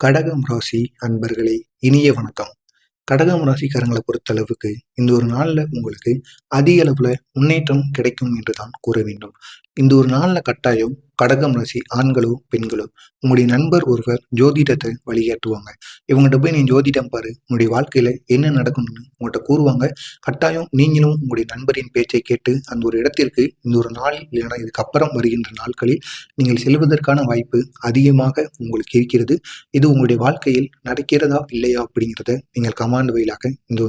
கடகம் ராசி அன்பர்களே இனிய வணக்கம். கடகம் ராசிக்காரங்களை பொறுத்தளவுக்கு இந்த ஒரு நாளில் உங்களுக்கு அதிக அளவில் முன்னேற்றம் கிடைக்கும் என்று தான் கூற வேண்டும். இந்த ஒரு நாளில் கட்டாயம் கடகம் ராசி ஆண்களோ பெண்களோ உங்களுடைய நண்பர் ஒருவர் ஜோதிடத்தை வழிகாட்டுவாங்க. இவங்ககிட்ட போய் நீ ஜோதிடம் பாரு உங்களுடைய வாழ்க்கையில என்ன நடக்கும்னு உங்கள்கிட்ட கூறுவாங்க. கட்டாயம் நீங்களும் உங்களுடைய நண்பரின் பேச்சை கேட்டு அந்த ஒரு இடத்திற்கு இந்த ஒரு நாள் இல்லைன்னா இதுக்கப்புறம் வருகின்ற நாட்களில் நீங்கள் செல்வதற்கான வாய்ப்பு அதிகமாக உங்களுக்கு இருக்கிறது. இது உங்களுடைய வாழ்க்கையில் நடக்கிறதா இல்லையா அப்படிங்கிறத நீங்கள் கமாண்ட் வயலாக இந்த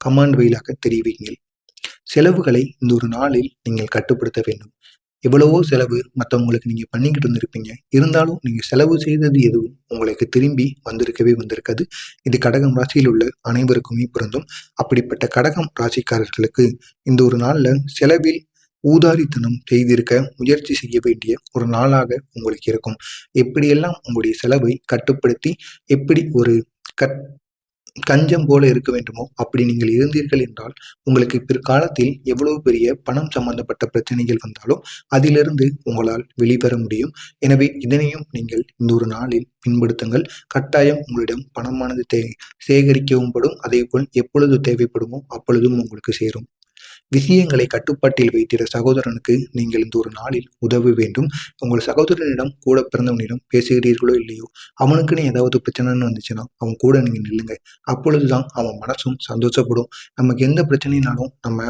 கமாண்ட் வயலாக தெரிவிங்கள். செலவுகளை இந்த ஒரு நாளில் நீங்கள் கட்டுப்படுத்த வேண்டும். எவ்வளவோ செலவு மற்றவங்களுக்கு நீங்கள் பண்ணிக்கிட்டு வந்திருப்பீங்க. இருந்தாலும் நீங்கள் செலவு செய்தது எதுவும் உங்களுக்கு திரும்பி வந்திருக்கவே வந்திருக்காது. இது கடகம் ராசியில் உள்ள அனைவருக்குமே பொருந்தும். அப்படிப்பட்ட கடகம் ராசிக்காரர்களுக்கு இந்த ஒரு நாளில் செலவில் ஊதாரித்தனம் செய்திருக்க முயற்சி செய்ய வேண்டிய ஒரு நாளாக உங்களுக்கு இருக்கும். எப்படியெல்லாம் உங்களுடைய செலவை கட்டுப்படுத்தி எப்படி ஒரு கட் கஞ்சம் போல இருக்க வேண்டுமோ? அப்படி நீங்கள் இருந்தீர்கள் என்றால் உங்களுக்கு பிற்காலத்தில் எவ்வளவு பெரிய பணம் சம்பந்தப்பட்ட பிரச்சனைகள் வந்தாலும் அதிலிருந்து உங்களால் வெளிவர முடியும். எனவே இதனையும் நீங்கள் இந்த ஒரு நாளில் பின்படுத்துங்கள். கட்டாயம் உங்களிடம் பணமானது தே சேகரிக்கவும் படும். அதே போல் எப்பொழுது தேவைப்படுமோ அப்பொழுதும் உங்களுக்கு சேரும். விஷயங்களை கட்டுப்பாட்டில் வைத்திட சகோதரனுக்கு நீங்கள் இந்த ஒரு நாளில் உதவ வேண்டும். உங்கள் சகோதரனிடம் கூட பிறந்தவனிடம் பேசுகிறீர்களோ இல்லையோ அவனுக்குன்னு ஏதாவது பிரச்சனைன்னு வந்துச்சுன்னா அவன் கூட நீங்கள் நில்லுங்க. அப்பொழுதுதான் அவன் மனசும் சந்தோஷப்படும். நமக்கு எந்த பிரச்சனைனாலும் நம்ம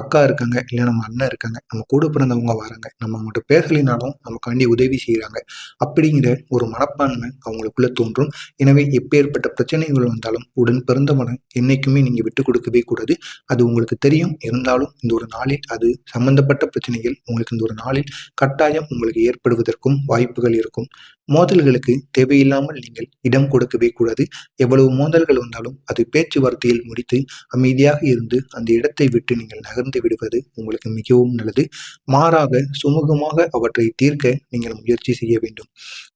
அக்கா இருக்காங்க இல்லை நம்ம அண்ணன் இருக்காங்க நம்ம கூட பிறந்தவங்க வராங்க நம்ம அவங்கள்ட்ட பேசலினாலும் நமக்காண்டி உதவி செய்கிறாங்க அப்படிங்கிற ஒரு மனப்பான்மை அவங்களுக்குள்ள தோன்றும். எனவே எப்பேற்பட்ட பிரச்சனைகள் வந்தாலும் உடன் பிறந்தவனை என்னைக்குமே நீங்கள் விட்டு கொடுக்கவே கூடாது. அது உங்களுக்கு தெரியும். இருந்தாலும் இருந்தாலும் இந்த ஒரு நாளில் அது சம்பந்தப்பட்ட பிரச்சனைகள் உங்களுக்கு இந்த ஒரு நாளில் கட்டாயம் உங்களுக்கு ஏற்படுவதற்கும் வாய்ப்புகள் இருக்கும். மோதல்களுக்கு தேவையில்லாமல் நீங்கள் இடம் கொடுக்கவே கூடாது. எவ்வளவு மோதல்கள் வந்தாலும் அது பேச்சுவார்த்தையில் முடித்து அமைதியாக இருந்து அந்த இடத்தை விட்டு நீங்கள் நகர்ந்து விடுவது உங்களுக்கு மிகவும் நல்லது. மாறாக சுமூகமாக அவற்றை தீர்க்க நீங்கள் முயற்சி செய்ய வேண்டும்.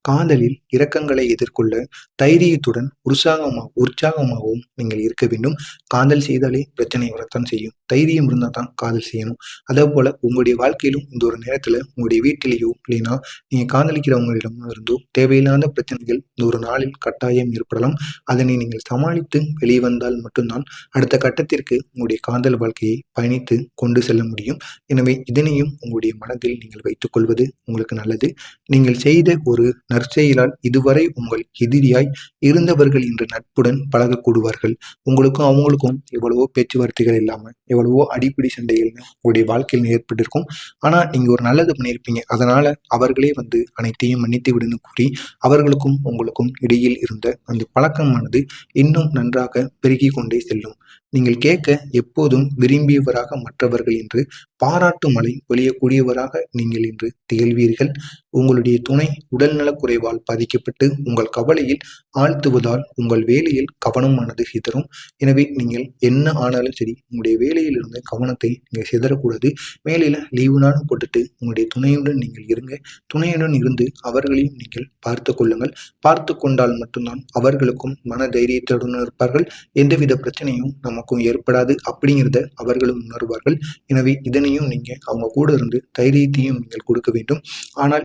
காதலில் இரக்கங்களை எதிர்கொள்ள தைரியத்துடன் உற்சாகமாக உற்சாகமாகவும் நீங்கள் இருக்க வேண்டும். காதல் செய்தாலே பிரச்சனை வரத்தான் செய்யும். தைரியம் இருந்தால் தான் காதல் செய்யணும். அதே போல உங்களுடைய வாழ்க்கையிலும் இந்த ஒரு நேரத்தில் உங்களுடைய வீட்டிலேயோ இல்லைன்னா நீங்கள் காதலிக்கிறவங்களிடமும் இருந்தோ தேவையில்லாத பிரச்சனைகள் இந்த ஒரு நாளில் கட்டாயம் ஏற்படலாம். அதனை நீங்கள் சமாளித்து வெளிவந்தால் மட்டும்தான் அடுத்த கட்டத்திற்கு உங்களுடைய காதல் வாழ்க்கையை பயணித்து கொண்டு செல்ல முடியும். எனவே இதனையும் உங்களுடைய மனதில் நீங்கள் வைத்துக் கொள்வது உங்களுக்கு நல்லது. நீங்கள் செய்த ஒரு நற்செயலால் இதுவரை உங்கள் எதிரியாய் இருந்தவர்கள் இன்று நட்புடன் பழகக்கூடுவார்கள். உங்களுக்கும் அவங்களுக்கும் எவ்வளவோ பேச்சுவார்த்தைகள் இல்லாமல் எவ்வளவோ அடிப்படை சண்டைகள் உங்களுடைய வாழ்க்கையில் ஏற்பட்டிருக்கும். ஆனால் நீங்கள் ஒரு நல்லது பண்ணியிருப்பீங்க. அதனால் அவர்களே வந்து அனைத்தையும் மன்னித்து விடுன்னு கூறி அவர்களுக்கும் உங்களுக்கும் இடையில் இருந்த அந்த பழக்கமானது இன்னும் நன்றாக பெருகி கொண்டே செல்லும். நீங்கள் கேட்க எப்போதும் விரும்பியவராக மற்றவர்கள் என்று பாராட்டு மலை பொழியக்கூடியவராக நீங்கள் இன்று திகழ்வீர்கள். உங்களுடைய துணை உடல்நலக் குறைவால் பாதிக்கப்பட்டு உங்கள் கவலையில் ஆழ்த்துவதால் உங்கள் வேலையில் கவனமானது சிதறும். எனவே நீங்கள் என்ன ஆனாலும் சரி உங்களுடைய வேலையில் இருந்த கவனத்தை நீங்கள் சிதறக்கூடாது. வேலையில் லீவு நாளும் போட்டுட்டு உங்களுடைய துணையுடன் நீங்கள் இருங்க. துணையுடன் இருந்து அவர்களையும் நீங்கள் பார்த்து கொள்ளுங்கள். பார்த்து கொண்டால் மட்டும்தான் அவர்களுக்கும் மன தைரியத்துடன் இருப்பார்கள். எந்தவித பிரச்சனையும் நமக்கும் ஏற்படாது அப்படிங்கிறத அவர்களும் உணர்வார்கள். எனவே இதனையும் நீங்கள் அவங்க கூட இருந்து தைரியத்தையும் நீங்கள் கொடுக்க வேண்டும். ஆனால்